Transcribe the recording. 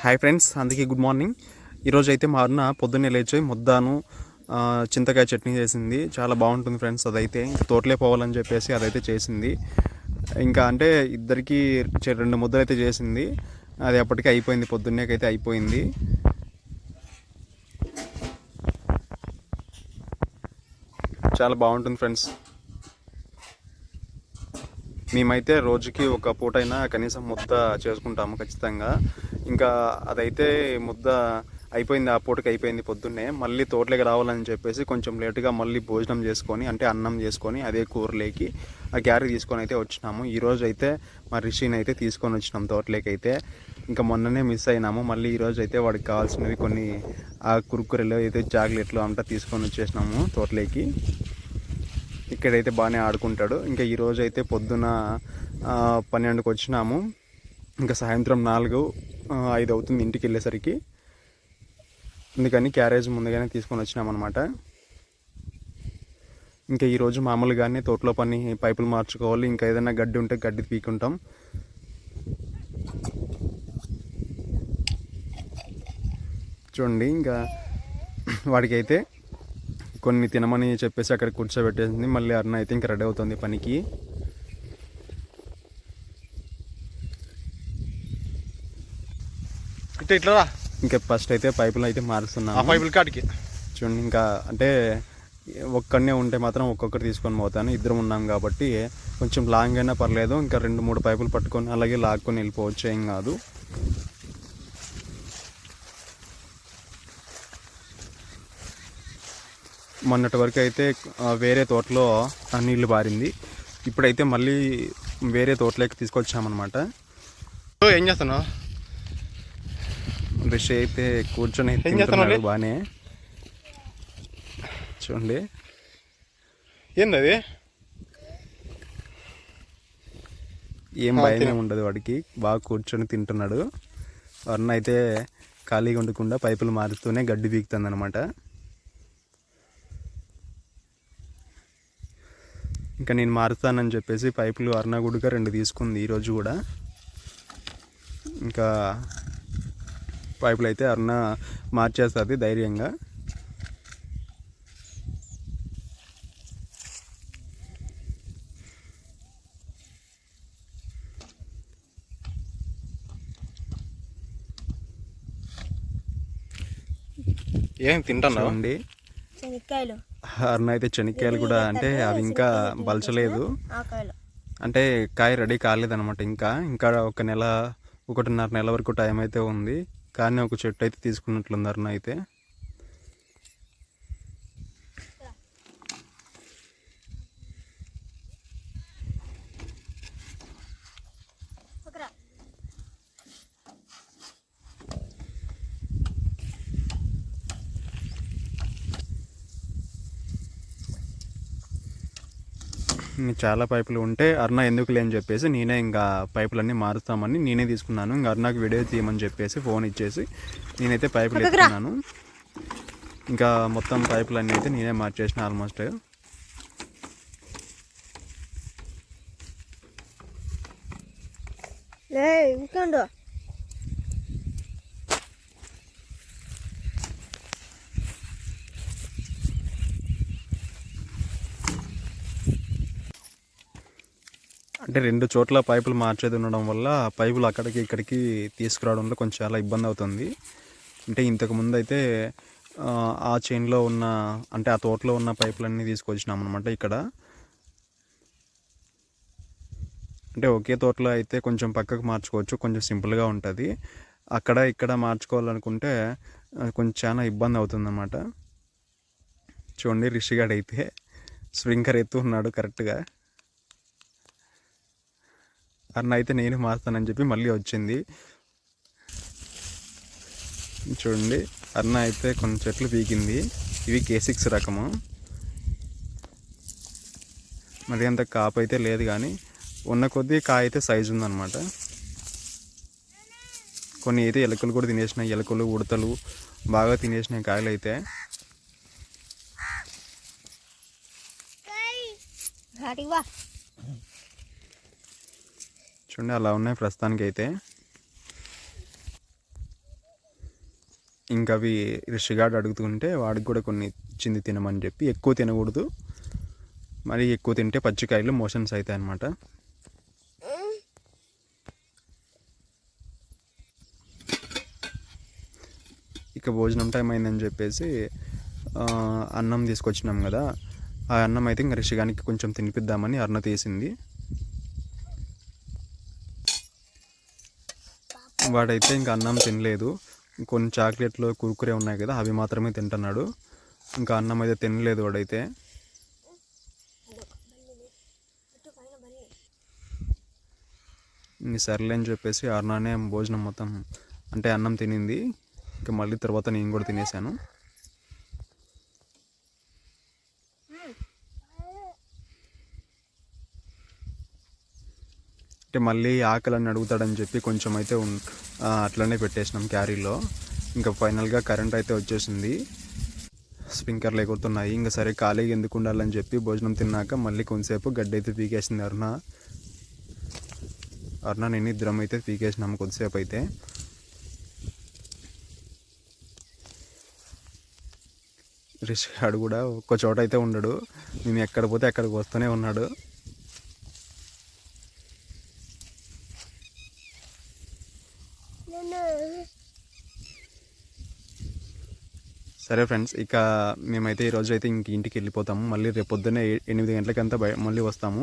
Hi friends అందుకే good morning ఈరోజు అయితే మా అన్న పొద్దున్నే లేచి ముద్దాను చింతకాయ చట్నీ చేసింది. చాలా బాగుంటుంది ఫ్రెండ్స్ అదైతే. తోటలే పోవాలని చెప్పేసి అదైతే చేసింది. ఇంకా అంటే ఇద్దరికి చె- రెండు ముద్దలు అయితే చేసింది. అది అప్పటికే అయిపోయింది పొద్దున్నేకైతే అయిపోయింది. చాలా బాగుంటుంది ఫ్రెండ్స్ మేమైతే రోజుకి ఒక పూటైనా కనీసం ముద్ద చేసుకుంటాము ఖచ్చితంగా. ఇంకా అదైతే ముద్ద అయిపోయింది ఆ పూటకి అయిపోయింది పొద్దున్నే. మళ్ళీ తోటలోకి రావాలని చెప్పేసి కొంచెం లేటుగా మళ్ళీ భోజనం చేసుకొని అంటే అన్నం చేసుకొని అదే కూరలేకి ఆ క్యారీ తీసుకొని అయితే వచ్చినాము. ఈరోజు అయితే మా రిషిని అయితే తీసుకొని వచ్చినాం తోటలోకి అయితే. ఇంకా మొన్ననే మిస్ అయినాము. మళ్ళీ ఈరోజు అయితే వాడికి కావాల్సినవి కొన్ని ఆ కురుకురలు అయితే చాక్లెట్లు అంతా తీసుకొని వచ్చేసినాము తోటలోకి. ఇక్కడైతే బాగానే ఆడుకుంటాడు. ఇంకా ఈరోజు అయితే పొద్దున పన్నెండుకి వచ్చినాము. ఇంకా సాయంత్రం నాలుగు ఐదు అవుతుంది ఇంటికి వెళ్ళేసరికి. అందుకని క్యారేజ్ ముందుగానే తీసుకొని వచ్చినాం అనమాట ఇంకా ఈరోజు మామూలుగానే తోటలో పని పైపులు మార్చుకోవాలి. ఇంకా ఏదైనా గడ్డి ఉంటే గడ్డి పీకుంటాం. చూడండి ఇంకా వాడికైతే కొన్ని తినమని చెప్పేసి అక్కడ కూర్చోబెట్టేసింది. మళ్ళీ అరుణ అయితే ఇంకా రెడీ అవుతుంది పనికి. ఇట్లా ఇట్లా ఇంకా ఫస్ట్ అయితే పైపులు అయితే ఆ మారుస్తున్నాము పైపుల కాడికి. చూడండి ఇంకా అంటే ఒక్కడనే ఉంటే మాత్రం ఒక్కొక్కటి తీసుకొని పోతాను. ఇద్దరం ఉన్నాం కాబట్టి కొంచెం లాంగ్ అయినా పర్లేదు. ఇంకా రెండు మూడు పైపులు పట్టుకొని అలాగే లాక్కొని వెళ్ళిపోవచ్చు ఏం కాదు. మొన్నటి వరకు అయితే ఆ, వేరే తోటలో ఆ నీళ్ళు బారింది. ఇప్పుడైతే మళ్ళీ వేరే తోటలోకి తీసుకొచ్చామన్నమాట. ఏం చేస్తున్నావు? రిషి అయితే కూర్చొని తింటున్నాడు? బాగానే చూడండి. ఏంది అది ఏం తిను. ఉండదు వాడికి. బాగా కూర్చొని తింటున్నాడు. వర్ణ అయితే ఖాళీగా ఉండకుండా పైపులు మారుతూనే గడ్డి బీకుతుంది అనమాట ఇంకా నేను మారుతానని చెప్పేసి పైపులు అర్ణ గుడిగా రెండు తీసుకుంది ఈరోజు కూడా. ఇంకా పైపులు అయితే అర్ణ మార్చేస్తుంది ధైర్యంగా. ఏం తింటున్నావు? శనక్కాయలు అర్ణ అయితే చెనిక్కాయలు కూడా అంటే అవి ఇంకా బలచలేదు. ఆకాయలు అంటే కాయ రెడీ కాలేదన్నమాట ఇంకా. ఇంకా ఒక నెల ఒకటిన్నర నెల వరకు టైం అయితే ఉంది. కానీ ఒక చెట్టు అయితే తీసుకున్నట్లున్నారు అయితే చాలా పైపులు ఉంటే అరుణ ఎందుకు లేని చెప్పేసి నేనే ఇంకా పైపులన్నీ మారుస్తామని నేనే తీసుకున్నాను. ఇంకా అరుణకి వీడియో తీయమని చెప్పేసి ఫోన్ ఇచ్చేసి నేనైతే పైపులు ఎత్తుకున్నాను. ఇంకా మొత్తం పైపులన్నీ అయితే నేనే మార్చేసిన ఆల్మోస్ట్. లే అంటే రెండు చోట్ల పైపులు మార్చేది ఉండడం వల్ల పైపులు అక్కడికి ఇక్కడికి తీసుకురావడంలో కొంచెం చాలా ఇబ్బంది అవుతుంది. అంటే ఇంతకుముందు అయితే ఆ, చైన్లో ఉన్న అంటే ఆ తోటలో ఉన్న పైపులన్నీ తీసుకొచ్చినాం అనమాట ఇక్కడ. అంటే ఒకే తోటలో అయితే కొంచెం పక్కకు మార్చుకోవచ్చు కొంచెం సింపుల్గా ఉంటుంది. అక్కడ ఇక్కడ మార్చుకోవాలనుకుంటే కొంచెం చాలా ఇబ్బంది అవుతుందన్నమాట. చూడండి రిషిగాడైతే స్ప్రింకర్ స్ప్రింకర్ ఎత్తున్నాడు కరెక్ట్గా. అన్న అయితే నేను మాస్తానని చెప్పి మళ్ళీ వచ్చింది. చూడండి అన్న అయితే కొన్ని చెట్లు పీకింది. ఇవి కే సిక్స్ రకము. మరి అంత కాపు అయితే లేదు కానీ ఉన్న కొద్దీ కాయ అయితే సైజు ఉందన్నమాట. కొన్ని అయితే ఎలుకలు కూడా తినేసినాయి. ఎలుకలు ఉడతలు బాగా తినేసినాయి కాయలు అయితే. వా. చూడండి అలా ఉన్నాయి ప్రస్తుతానికి అయితే ఇంకా అవి రిషిగాడు అడుగుతుంటే వాడికి కూడా కొన్ని ఇచ్చింది తినమని చెప్పి ఎక్కువ తినకూడదు. మరి ఎక్కువ తింటే పచ్చికాయలు మోషన్స్ అవుతాయి అన్నమాట. ఇక భోజనం టైం అయిందని చెప్పేసి అన్నం తీసుకొచ్చినాం కదా. ఆ అన్నం అయితే ఇంకా రిషిగానికి కొంచెం తినిపిద్దామని అరుణ తీసింది. వాడైతే ఇంకా అన్నం తినలేదు. కొన్ని చాక్లెట్లు కురుకురే ఉన్నాయి కదా అవి మాత్రమే తింటున్నాడు. ఇంకా అన్నం అయితే తినలేదు వాడైతే. సర్లే అని చెప్పేసి అరుణానే భోజనం మొత్తం అంటే అన్నం తినింది. ఇంకా మళ్ళీ తర్వాత నేను కూడా తినేసాను అంటే మళ్ళీ ఆకలని అడుగుతాడని చెప్పి కొంచెం అయితే అట్లనే పెట్టేసినాం క్యారీలో. ఇంకా ఫైనల్గా కరెంట్ అయితే వచ్చేసింది. స్ప్రింకర్లు ఎగురుతున్నాయి ఇంకా సరే ఖాళీగా ఎందుకు ఉండాలని చెప్పి భోజనం తిన్నాక మళ్ళీ కొంతసేపు గడ్డి అయితే పీకేసింది అరుణ. అరుణ నేను ఇద్దరం అయితే పీకేసినాం కొద్దిసేపు అయితే. రిష్ గాడు కూడా ఒక్క చోట అయితే ఉండడు. మేము ఎక్కడ పోతే అక్కడికి వస్తూనే ఉన్నాడు. సరే ఫ్రెండ్స్ ఇక మేమైతే ఈరోజు అయితే ఇంక ఇంటికి వెళ్ళిపోతాము. మళ్ళీ రేపు ఎనిమిది గంటలకంతా బయ మళ్ళీ వస్తాము.